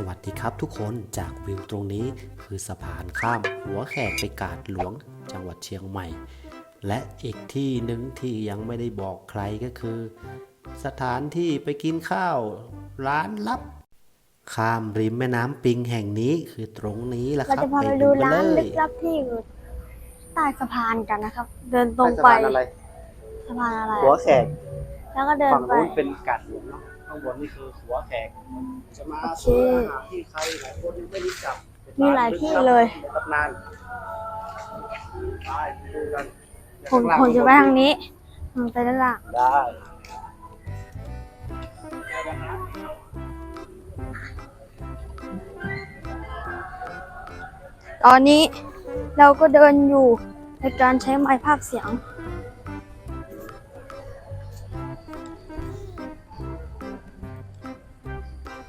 สวัสดีครับทุกคนจากวิวตรงนี้คือสะพานข้ามหัวแขกไปกาดหลวงจังหวัดเชียงใหม่ และอีกที่หนึ่งที่ยังไม่ได้บอกใครก็คือ สถานที่ไปกินข้าวร้านลับ ข้ามริมแม่น้ำปิงแห่งนี้คือตรงนี้แหละคเรารับจะพาไปไปดูดูกันร้านเลลึยกลับที่อยู่ใต้สะพานกันนะครับ เดินตรงไปสะพานอะไรสะพานอะไร หัวแขกแล้วก็เดินฝั่งไปนู้นเป็นกาดหลวงเนาะ ข้างบนนี่คือหัวแขกจะมาโอเคซื้ออาหารที่ใครหลายคนยังไม่รู้จักมีหลายที่เลยในตำนานไปไปดูกันผมผมจะไปทางนี้มันไปด้านล่างได้ตอนนี้เราก็เดินอยู่ในการใช้ไม้ภาคเสียง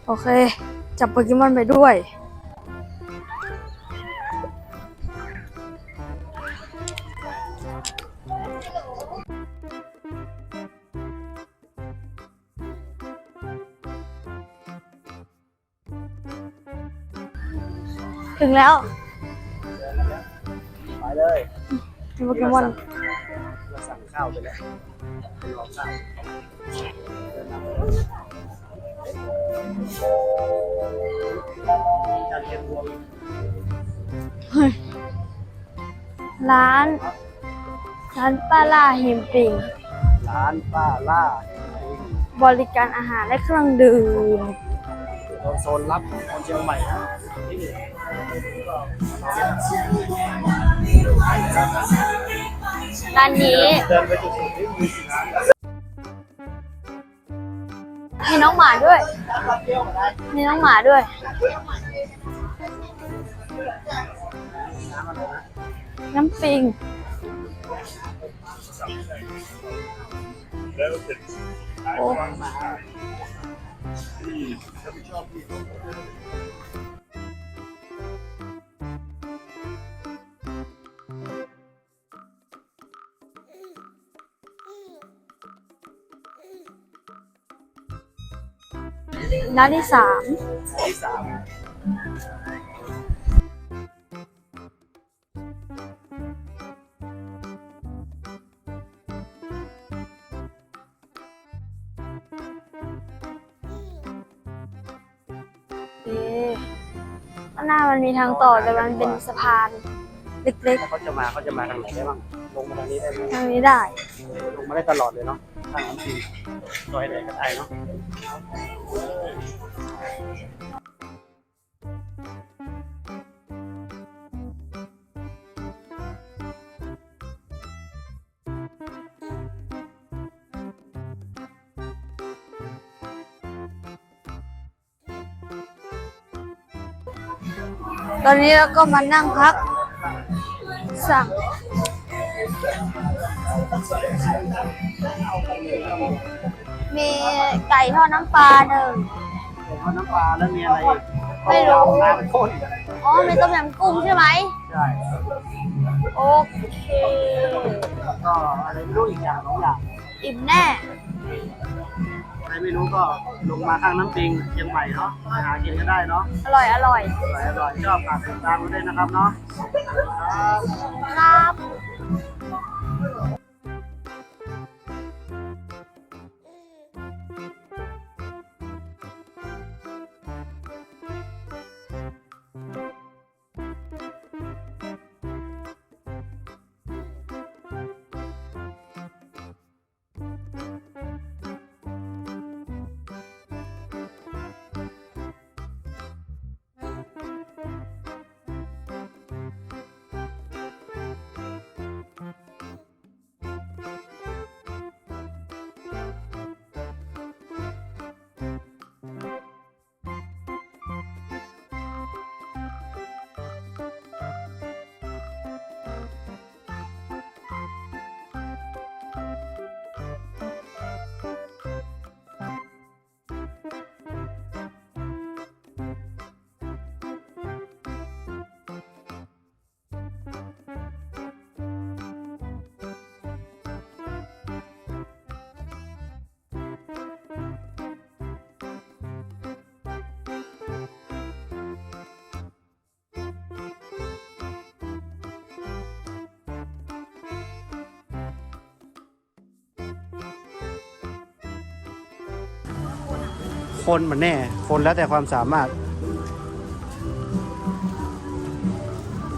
โอเค จับโปเกมอนไปด้วย ถึงแล้วไปเลยมีโปเกมอนเราสั่งข้าวไปแล้วไปรอข้าว เดินนำจานเทียนรวมร้าน ร้านป้าล่าหิมปิง ร้านป้าล่าบริการอาหารและเครื่องดื่มโซนรับของเชียงใหม่นะนี่ร้านนี้เดินไปจุดสุดที่มีร้านมีน้องหมาด้วยรับเที่ยวมาได้ มีน้องหมาด้วย น้ำปิง โอ้ ร้านที่สามที่สามเอ๊ะข้างหน้ามันมีทางต่อแต่มันเป็นสะพานเล็กถ้าเขาจะมาเขาจะมาทางไหนได้บ้างลงมาทางนี้ได้ไหมๆทางนี้ได้ ลงมาได้ตลอดเลยเนาะทางน้ำจริงซอยไหนก็ได้เนาะ ตอนนี้เราก็มานั่งพัก สั่งมีไก่ทอดน้ำปลาหนึ่งเห็นว่าน้ำปลาแล้วมีอะไรอีกไม่รู้น้ำข้นอ๋อมีต้มยำกุ้งใช่ไหมใช่โอเคแล้วก็อะไรไม่รู้อีกอย่างสองอย่างอิ่มแน่อะ ไรไม่รู้ก็ลงมาข้างน้ำจริงเชียงใหม่เนาะไปหากินก็ได้เนาะอร่อย อร่อย อร่อยอร่อยชอบฝากติดตามกันด้วยนะครับเนาะครับ ครับคนมันแน่ คนแล้วแต่ความสามารถ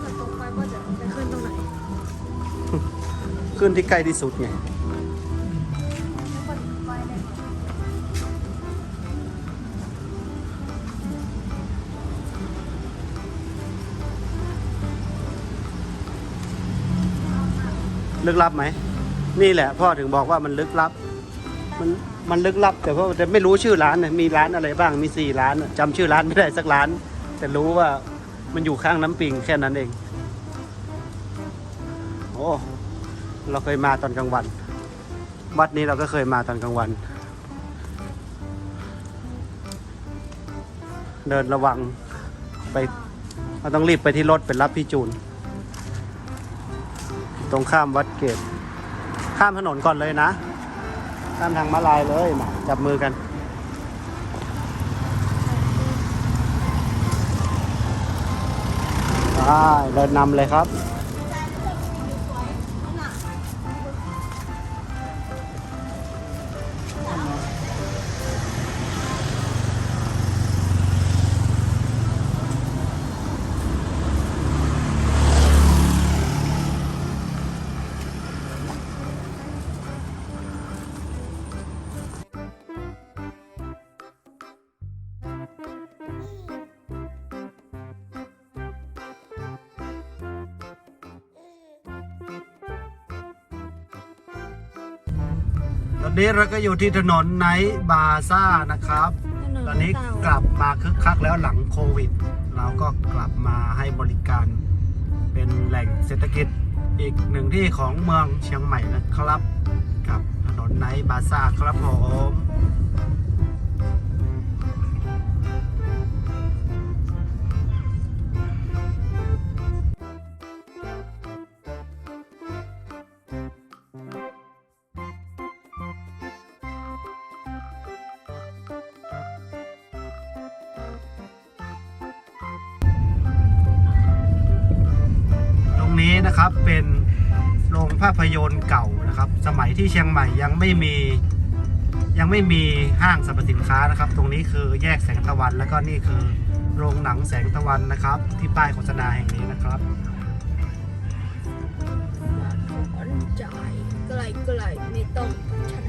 แต่ตรงไปว่าจะไปขึ้นตรงไหนขึ้นที่ใกล้ที่สุดไง แล้วก็ไปเลยลึกลับไหม นี่แหละพ่อถึงบอกว่ามันลึกลับ มัน มันลึกลับ แต่พ่อแต่ไม่รู้ชื่อร้านนะมีร้านอะไรบ้างมีสี่ร้านน่ะจำชื่อร้านไม่ได้สักร้าน แต่รู้ว่ามันอยู่ข้างน้ำปิงแค่นั้นเอง โอ้เราเคยมาตอนกลางวัน วัดนี้เราก็เคยมาตอนกลางวัน เดินระวังไปเราต้องรีบไปที่รถไปรับพี่จูน ตรงข้ามวัดเกตข้ามถนนก่อนเลยนะ ข้ามทางมาลายเลยมาจับมือกัน ได้เดินนำเลยครับ ตอนนี้เราก็อยู่ที่ถนนไนท์บาซ่านะครับ ตอนนี้กลับมาคึกคักแล้วหลังโควิด เราก็กลับมาให้บริการ เป็นแหล่งเศรษฐกิจอีกหนึ่งที่ของเมืองเชียงใหม่นะครับ กับถนนไนท์บาซ่าครับผม นี้นะครับเป็นโรงภาพยนตร์เก่านะครับ สมัยที่เชียงใหม่ยังไม่มียังไม่มีห้างสรรพสินค้านะครับ ตรงนี้คือแยกแสงตะวัน แล้วก็นี่คือโรงหนังแสงตะวันนะครับ ที่ป้ายโฆษณาแห่งนี้นะครับไกลไกลไม่ต้องชนะ